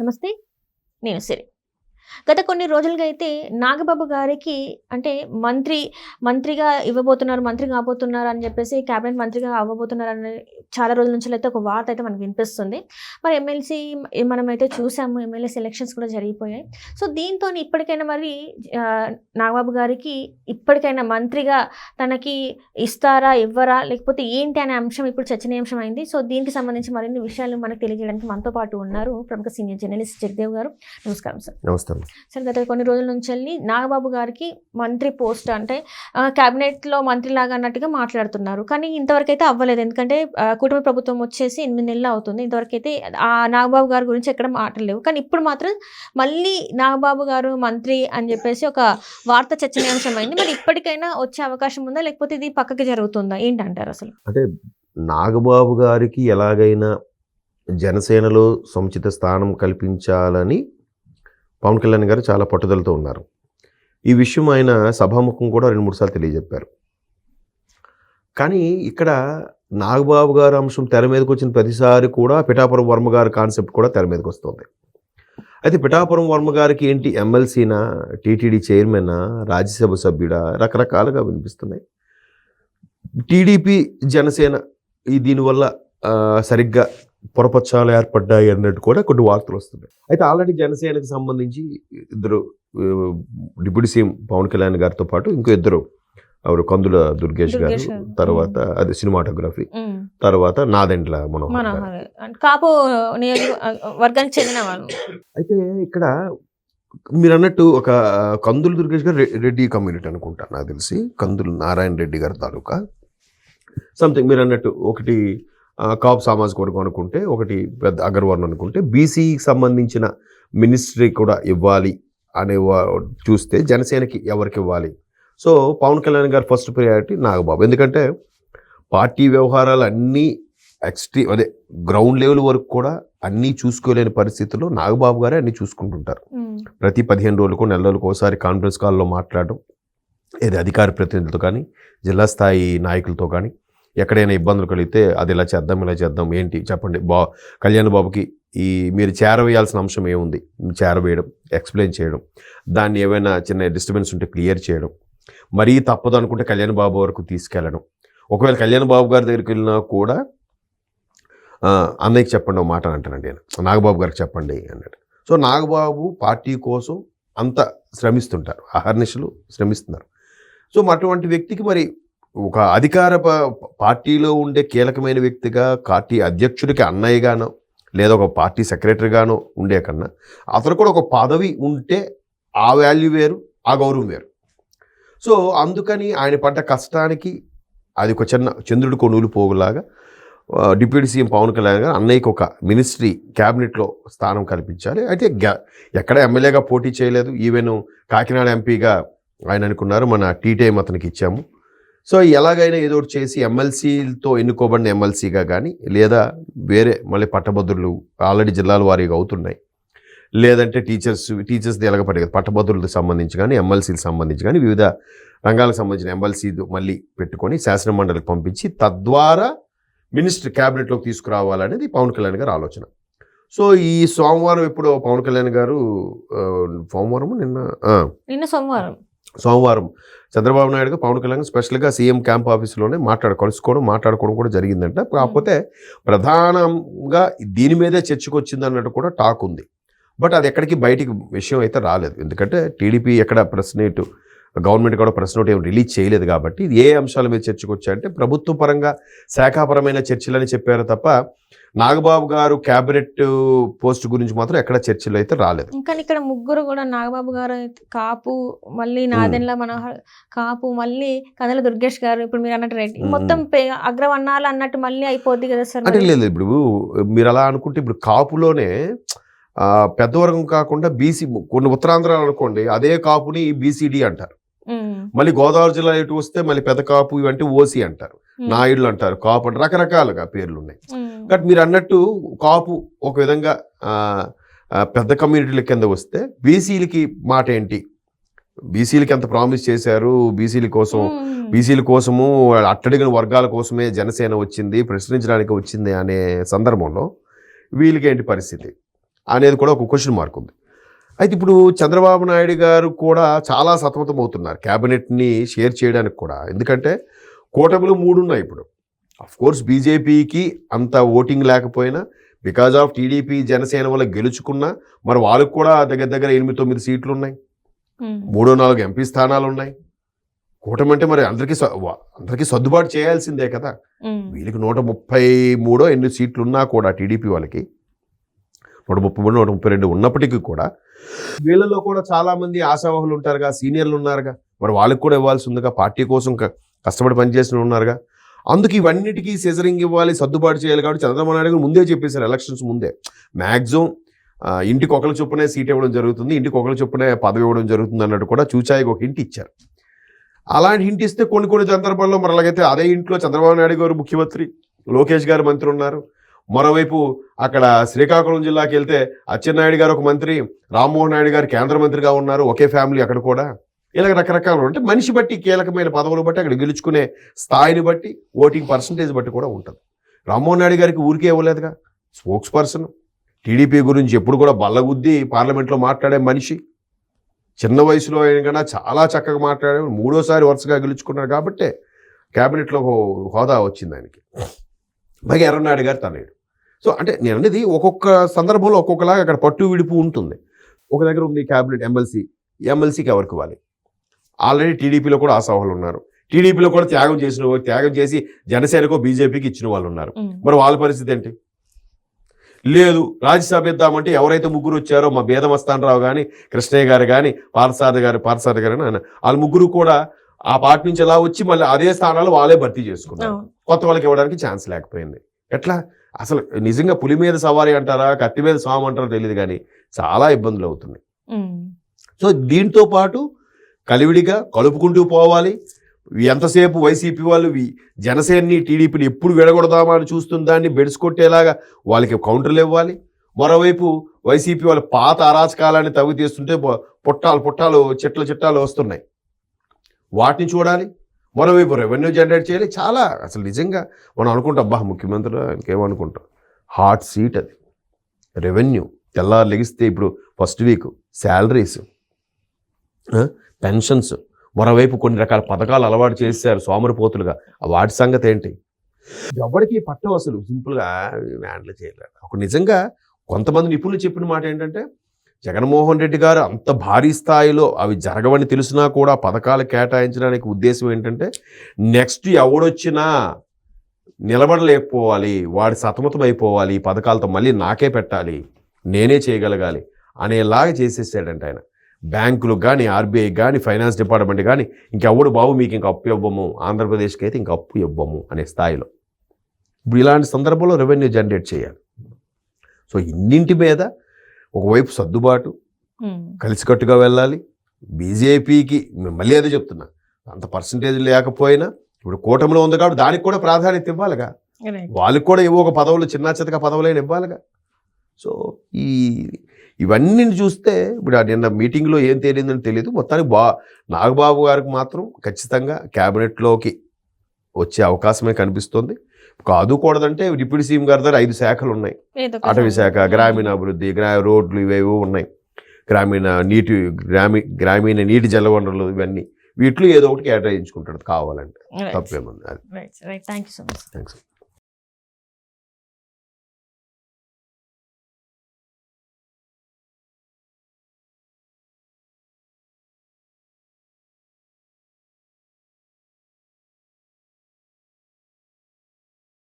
నమస్తే. నేను సిరి. గత కొన్ని రోజులుగా అయితే నాగబాబు గారికి అంటే మంత్రి మంత్రిగా ఇవ్వబోతున్నారు మంత్రి కాబోతున్నారు అని చెప్పేసి కేబినెట్ మంత్రిగా అవ్వబోతున్నారు అని చాలా రోజుల నుంచి అయితే ఒక వార్త అయితే మనకు వినిపిస్తుంది. మరి ఎమ్మెల్సీ మనం అయితే చూసాము ఎమ్మెల్యే సెలక్షన్స్ కూడా జరిగిపోయాయి. సో దీంతో ఇప్పటికైనా మరి నాగబాబు గారికి ఇప్పటికైనా మంత్రిగా తనకి ఇస్తారా ఇవ్వరా లేకపోతే ఏంటి అనే అంశం ఇప్పుడు చర్చనీయాంశం అయింది. సో దీనికి సంబంధించి మరిన్ని విషయాలు మనకు తెలియజేయడానికి మనతో పాటు ఉన్నారు ప్రముఖ సీనియర్ జర్నలిస్ట్ జగదేవ్ గారు. నమస్కారం సార్. నమస్తే సార్ గత కొన్ని రోజుల నుంచి వెళ్ళి నాగబాబు గారికి మంత్రి పోస్ట్ అంటే క్యాబినెట్లో మంత్రి లాగా అన్నట్టుగా మాట్లాడుతున్నారు. కానీ ఇంతవరకు అయితే అవ్వలేదు. ఎందుకంటే ఆ, కూటమి ప్రభుత్వం వచ్చేసి ఎనిమిది నెలలు అవుతుంది. ఇంతవరకు అయితే ఆ నాగబాబు గారి గురించి ఎక్కడ మాట్లాడలేవు. కానీ ఇప్పుడు మాత్రం మళ్ళీ నాగబాబు గారు మంత్రి అని చెప్పేసి ఒక వార్త చర్చనీయాంశం అయింది మరి ఇప్పటికైనా వచ్చే అవకాశం ఉందా? లేకపోతే ఇది పక్కకి జరుగుతుందా? ఏంటంటారు అసలు? అంటే నాగబాబు గారికి ఎలాగైనా జనసేనలో సముచిత స్థానం కల్పించాలని పవన్ కళ్యాణ్ గారు చాలా పట్టుదలతో ఉన్నారు. ఈ విషయం ఆయన సభాముఖం కూడా రెండు మూడు సార్లు తెలియజెప్పారు. కానీ ఇక్కడ నాగబాబు గారు అంశం తెర మీదకి వచ్చిన ప్రతిసారి కూడా పిఠాపురం వర్మ గారి కాన్సెప్ట్ కూడా తెర మీదకి వస్తుంది. అయితే పిఠాపురం వర్మ గారికి ఏంటి ఎమ్మెల్సీనా టీటీడీ చైర్మనా రాజ్యసభ సభ్యుడా రకరకాలుగా వినిపిస్తున్నాయి. టీడీపీ జనసేన ఈ దీనివల్ల సరిగ్గా పొరపచ్చాలు ఏర్పడ్డాయి అన్నట్టు కూడా కొన్ని వార్తలు వస్తున్నాయి. అయితే ఆల్రెడీ జనసేనకు సంబంధించి ఇద్దరు డిప్యూటీ సీఎం పవన్ కళ్యాణ్ గారితో పాటు ఇంకో ఇద్దరు ఎవరు కందుల దుర్గేష్ గారు. తర్వాత అది సినిమాటోగ్రఫీ. తర్వాత నాదెండ్ల కాపు నియోజకవర్గానికి చెందిన వాళ్ళు. అయితే ఇక్కడ మీరు అన్నట్టు ఒక కందులు దుర్గేష్ గారు రెడ్డి కమ్యూనిటీ అనుకుంటా నాకు తెలిసి కందులు నారాయణ రెడ్డి గారి తాలూకా. సంథింగ్ మీరు అన్నట్టు ఒకటి కాపు సామాజిక వర్గం అనుకుంటే ఒకటి పెద్ద అగర్వర్ణం అనుకుంటే బీసీకి సంబంధించిన మినిస్ట్రీ కూడా ఇవ్వాలి అనే చూస్తే జనసేనకి ఎవరికి ఇవ్వాలి? సో పవన్ కళ్యాణ్ గారు ఫస్ట్ ప్రియారిటీ నాగబాబు. ఎందుకంటే పార్టీ వ్యవహారాలు అన్నీ ఎక్స్ట్రీ అదే గ్రౌండ్ లెవెల్ వరకు కూడా అన్నీ చూసుకోలేని పరిస్థితుల్లో నాగబాబు గారే అన్నీ చూసుకుంటుంటారు. ప్రతి పదిహేను రోజులకు నెల రోజులకు ఒకసారి కాన్ఫరెన్స్ కాల్లో మాట్లాడడం ఏది అధికార ప్రతినిధులతో కానీ జిల్లా స్థాయి నాయకులతో కానీ ఎక్కడైనా ఇబ్బందులు కలిగితే అది ఇలా చేద్దాం ఇలా చేద్దాం ఏంటి చెప్పండి. బా కళ్యాణ్ బాబుకి ఈ మీరు చేరవేయాల్సిన అంశం ఏముంది? చేరవేయడం ఎక్స్ప్లెయిన్ చేయడం దాన్ని ఏమైనా చిన్న డిస్టర్బెన్స్ ఉంటే క్లియర్ చేయడం మరీ తప్పదు అనుకుంటే కళ్యాణ్ బాబు వరకు తీసుకెళ్ళడం. ఒకవేళ కళ్యాణ్ బాబు గారి దగ్గరికి వెళ్ళినా కూడా అన్నయ్యకి చెప్పండి ఒక మాట అని అంటానండి నేను. నాగబాబు గారికి చెప్పండి అన్నాడు. సో నాగబాబు పార్టీ కోసం అంత శ్రమిస్తుంటారు. అహర్నిశలు శ్రమిస్తున్నారు. సో అటువంటి వ్యక్తికి మరి ఒక అధికార ప- పార్టీలో ఉండే కీలకమైన వ్యక్తిగా పార్టీ అధ్యక్షుడికి అన్నయ్యగానో లేదా ఒక పార్టీ సెక్రటరీగానో ఉండే కన్నా అతను కూడా ఒక పదవి ఉంటే ఆ వాల్యూ వేరు ఆ గౌరవం వేరు. సో అందుకని ఆయన పడ్డ కష్టానికి అది ఒక చిన్న చంద్రుడి కొనుగులు పోగులాగా డిప్యూటీ సీఎం పవన్ కళ్యాణ్ గారు అన్నయ్యకి ఒక మినిస్ట్రీ క్యాబినెట్లో స్థానం కల్పించాలి. అయితే గ్యా- ఎక్కడ ఎమ్మెల్యేగా పోటీ చేయలేదు. ఈవెన్ కాకినాడ ఎంపీగా ఆయన అనుకున్నారు. మన టీ టైం అతనికి ఇచ్చాము. సో ఎలాగైనా ఏదో ఒకటి చేసి ఎమ్మెల్సీతో ఎన్నుకోబడిన ఎమ్మెల్సీగా కానీ లేదా వేరే మళ్ళీ పట్టభద్రులు ఆల్రెడీ జిల్లాల వారీగా అవుతున్నాయి. లేదంటే టీచర్స్ టీచర్స్ది ఎలాగ పట్టేది పట్టభద్రులకు సంబంధించి కానీ ఎమ్మెల్సీలకు సంబంధించి కానీ వివిధ రంగాలకు సంబంధించిన ఎమ్మెల్సీ మళ్ళీ పెట్టుకొని శాసన మండలికి పంపించి తద్వారా మినిస్టర్ క్యాబినెట్లోకి తీసుకురావాలనేది పవన్ కళ్యాణ్ గారు ఆలోచన. సో ఈ సోమవారం ఎప్పుడో పవన్ కళ్యాణ్ గారు సోమవారం నిన్న? నిన్న సోమవారం. సోమవారం చంద్రబాబు నాయుడు గారు పవన్ కళ్యాణ్ స్పెషల్గా సీఎం క్యాంప్ ఆఫీస్లోనే మాట్లాడు కలుసుకోవడం మాట్లాడుకోవడం కూడా జరిగిందంట. కాకపోతే ప్రధానంగా దీని మీదే చర్చకు వచ్చింది అన్నట్టు కూడా టాక్ ఉంది. బట్ అది ఎక్కడికి బయటికి విషయం అయితే రాలేదు. ఎందుకంటే టీడీపీ ఎక్కడ ప్రెస్ గవర్నమెంట్ కూడా ప్రెస్ నోట్ ఏం రిలీజ్ చేయలేదు కాబట్టి ఇది ఏ అంశాల మీద చర్చకు వచ్చాయంటే ప్రభుత్వ పరంగా శాఖాపరమైన చర్చలని చెప్పారు తప్ప నాగబాబు గారు క్యాబినెట్ పోస్ట్ గురించి మాత్రం ఎక్కడ చర్చలు అయితే రాలేదు ఇంకా ఇక్కడ ముగ్గురు కూడా నాగబాబు గారు కాపు మళ్ళీ నాదెండ్ల మనోహర్ కాపు మళ్ళీ కందల దుర్గేష్ గారు ఇప్పుడు మీరు అన్నట్టు రెడ్డి. మొత్తం అగ్రవర్ణాలు అన్నట్టు మళ్ళీ అయిపోద్ది కదా సార్ అంటే. లేదు ఇప్పుడు మీరు అలా అనుకుంటే ఇప్పుడు కాపులోనే ఆ, పెద్ద వర్గం కాకుండా బీసీ కొన్ని ఉత్తరాంధ్రాలు అనుకోండి అదే కాపుని బీసీడీ అంటారు. మళ్ళీ గోదావరి జిల్లా ఇటు వస్తే మళ్ళీ పెద్ద కాపు ఇవంటే ఓసీ అంటారు. నాయుడులు అంటారు. కాపు అంటే రకరకాలుగా పేర్లు ఉన్నాయి. బట్ మీరు అన్నట్టు కాపు ఒక విధంగా పెద్ద కమ్యూనిటీల కింద వస్తే బీసీలకి మాట ఏంటి? బీసీలకి ఎంత ప్రామిస్ చేశారు? బీసీల కోసం. బీసీల కోసము అట్టడిగిన వర్గాల కోసమే జనసేన వచ్చింది ప్రశ్నించడానికి వచ్చింది అనే సందర్భంలో వీళ్ళకి ఏంటి పరిస్థితి అనేది కూడా ఒక క్వశ్చన్ మార్క్ ఉంది. అయితే ఇప్పుడు చంద్రబాబు నాయుడు గారు కూడా చాలా సతమతం అవుతున్నారు క్యాబినెట్ని షేర్ చేయడానికి కూడా. ఎందుకంటే కూటమిలు మూడు ఉన్నాయి ఇప్పుడు. అఫ్ కోర్స్ బీజేపీకి అంత ఓటింగ్ లేకపోయినా బికాజ్ ఆఫ్ టీడీపీ జనసేన వల్ల గెలుచుకున్నా మరి వాళ్ళకు కూడా దగ్గర దగ్గర ఎనిమిది తొమ్మిది సీట్లు ఉన్నాయి మూడో నాలుగు ఎంపీ స్థానాలు ఉన్నాయి కూటమి అంటే మరి అందరికీ అందరికీ సర్దుబాటు చేయాల్సిందే కదా. వీళ్ళకి నూట ముప్పై మూడో ఎన్ని సీట్లు ఉన్నా కూడా టీడీపీ వాళ్ళకి. నూట ముప్పై మూడు నూట ముప్పై రెండు ఉన్నప్పటికీ కూడా వీళ్ళలో కూడా చాలామంది ఆశావాహులు ఉంటారుగా సీనియర్లు ఉన్నారుగా. మరి వాళ్ళకి కూడా ఇవ్వాల్సి ఉందిగా పార్టీ కోసం కష్టపడి పనిచేసిన ఉన్నారుగా. అందుకు ఇవన్నిటికీ సెజరింగ్ ఇవ్వాలి సర్దుబాటు చేయాలి కాబట్టి చంద్రబాబు నాయుడు గారు ముందే చెప్పేశారు ఎలక్షన్స్ ముందే. మ్యాక్సిమం ఇంటికి ఒకరి చొప్పునే సీట్ ఇవ్వడం జరుగుతుంది ఇంటికి ఒకరి చొప్పునే పదవి ఇవ్వడం జరుగుతుంది అన్నట్టు కూడా చూచాయికి ఒక హింట్ ఇచ్చారు. అలాంటి హింట్ ఇస్తే కొన్ని కొన్ని సందర్భాల్లో మరి అలాగైతే అదే ఇంట్లో చంద్రబాబు నాయుడు గారు ముఖ్యమంత్రి లోకేష్ గారు మంత్రి ఉన్నారు. మరోవైపు అక్కడ శ్రీకాకుళం జిల్లాకి వెళ్తే అచ్చెన్నాయుడు గారు ఒక మంత్రి రామ్మోహన్ నాయుడు గారు కేంద్ర మంత్రిగా ఉన్నారు ఒకే ఫ్యామిలీ అక్కడ కూడా. ఇలాగ రకరకాలు అంటే మనిషి బట్టి కీలకమైన పదవులు బట్టి అక్కడ గెలుచుకునే స్థాయిని బట్టి ఓటింగ్ పర్సంటేజ్ బట్టి కూడా ఉంటుంది. రామ్మోహన్ నాయుడు గారికి ఊరికే ఇవ్వలేదుగా. Spokes person. టీడీపీ గురించి ఎప్పుడు కూడా బల్లగుద్ది పార్లమెంట్లో మాట్లాడే మనిషి. చిన్న వయసులో అయిన కన్నా చాలా చక్కగా మాట్లాడే మూడోసారి వరుసగా గెలుచుకున్నారు కాబట్టే క్యాబినెట్లో హోదా వచ్చింది ఆయనకి. పైగా ఎర్రనాయుడు గారు తనయుడు. సో అంటే నేను అనేది ఒక్కొక్క సందర్భంలో ఒక్కొక్కలాగా అక్కడ పట్టు విడుపు ఉంటుంది. ఒక దగ్గర ఉంది క్యాబినెట్ ఎమ్మెల్సీ ఎమ్మెల్సీకి ఎవరికి ఇవ్వాలి? ఆల్రెడీ టీడీపీలో కూడా ఆశావాళ్ళు ఉన్నారు. టీడీపీలో కూడా త్యాగం చేసిన త్యాగం చేసి జనసేనకో బీజేపీకి ఇచ్చిన వాళ్ళు ఉన్నారు. మరి వాళ్ళ పరిస్థితి ఏంటి? లేదు రాజ్యసభ ఇద్దామంటే ఎవరైతే ముగ్గురు వచ్చారో మా బేదమస్తానరావు కానీ కృష్ణయ్య గారు కానీ పార్థసారథి గారు పార్థసారథి గారు ఆయన. వాళ్ళ ముగ్గురు కూడా ఆ పార్టీ నుంచి ఎలా వచ్చి మళ్ళీ అదే స్థానాలు వాళ్ళే భర్తీ చేసుకున్నారు. కొత్త వాళ్ళకి ఇవ్వడానికి ఛాన్స్ లేకపోయింది. ఎట్లా? అసలు నిజంగా పులి మీద సవారీ అంటారా కత్తి మీద స్వామి అంటారో తెలియదు కానీ చాలా ఇబ్బందులు అవుతున్నాయి. సో దీంతో పాటు కలివిడిగా కలుపుకుంటూ పోవాలి. ఎంతసేపు వైసీపీ వాళ్ళు జనసేనని టీడీపీని ఎప్పుడు విడగొడదామా అని చూస్తున్న దాన్ని బెడిసి కొట్టేలాగా వాళ్ళకి కౌంటర్లు ఇవ్వాలి. మరోవైపు వైసీపీ వాళ్ళ పాత అరాచకాలాన్ని తవ్వి తీస్తుంటే పుట్టాలు పుట్టాలు చిట్ల చిట్టాలు వస్తున్నాయి. వాటిని చూడాలి. మరోవైపు రెవెన్యూ జనరేట్ చేయాలి. చాలా అసలు నిజంగా మనం అనుకుంటాం అబ్బా ముఖ్యమంత్రి ఇంకేమనుకుంటాం? హాట్ సీట్ అది. రెవెన్యూ తెల్లారు లెగిస్తే ఇప్పుడు ఫస్ట్ వీక్ శాలరీస్ పెన్షన్స్ మరోవైపు కొన్ని రకాల పథకాలు అలవాటు చేశారు సోమరిపోతులుగా వాటి సంగతి ఏంటి? ఎవరికి పట్టవు అసలు. సింపుల్గా హ్యాండిల్ చేయలేరు. ఒక నిజంగా కొంతమంది నిపుణులు చెప్పిన మాట ఏంటంటే జగన్మోహన్ రెడ్డి గారు అంత భారీ స్థాయిలో అవి జరగవని తెలిసినా కూడా పథకాలు కేటాయించడానికి ఉద్దేశం ఏంటంటే నెక్స్ట్ ఎవడొచ్చినా నిలబడలేకపోవాలి వాడి సతమతం అయిపోవాలి ఈ పథకాలతో మళ్ళీ నాకే పెట్టాలి నేనే చేయగలగాలి అనేలాగా చేసేసాడంట ఆయన. బ్యాంకులకు కానీ ఆర్బీఐ కానీ ఫైనాన్స్ డిపార్ట్మెంట్ కానీ ఇంకెవడు బాబు మీకు ఇంక అప్పు ఇవ్వము ఆంధ్రప్రదేశ్కి అయితే ఇంక అప్పు ఇవ్వము అనే స్థాయిలో. ఇప్పుడు ఇలాంటి సందర్భంలో రెవెన్యూ జనరేట్ చేయాలి. సో ఇన్నింటి మీద ఒకవైపు సర్దుబాటు కలిసికట్టుగా వెళ్ళాలి. బీజేపీకి మళ్ళీ అదే చెప్తున్నా. అంత పర్సంటేజ్ లేకపోయినా ఇప్పుడు కూటమిలో ఉంది కాబట్టి దానికి కూడా ప్రాధాన్యత ఇవ్వాలిగా. వాళ్ళకి కూడా ఏవో ఒక పదవులు చిన్న చితక పదవులైన ఇవ్వాలిగా. సో ఈ ఇవన్నీ చూస్తే ఇప్పుడు నిన్న మీటింగ్లో ఏం తేలిందని తెలియదు మొత్తానికి బా నాగబాబు గారికి మాత్రం ఖచ్చితంగా క్యాబినెట్లోకి వచ్చే అవకాశమే కనిపిస్తుంది. కాదుకూడదంటే డిప్యూటీ సీఎం గారి దగ్గర ఐదు శాఖలు ఉన్నాయి అటవీ శాఖ. గ్రామీణాభివృద్ధి గ్రా రోడ్లు ఇవేవో ఉన్నాయి. గ్రామీణ నీటి గ్రామీ గ్రామీణ నీటి జలవనరులు ఇవన్నీ వీటిలో ఏదో ఒకటి కేటాయించుకుంటాడు కావాలంటే. తప్పేముంది అది. Right right thank you so much thanks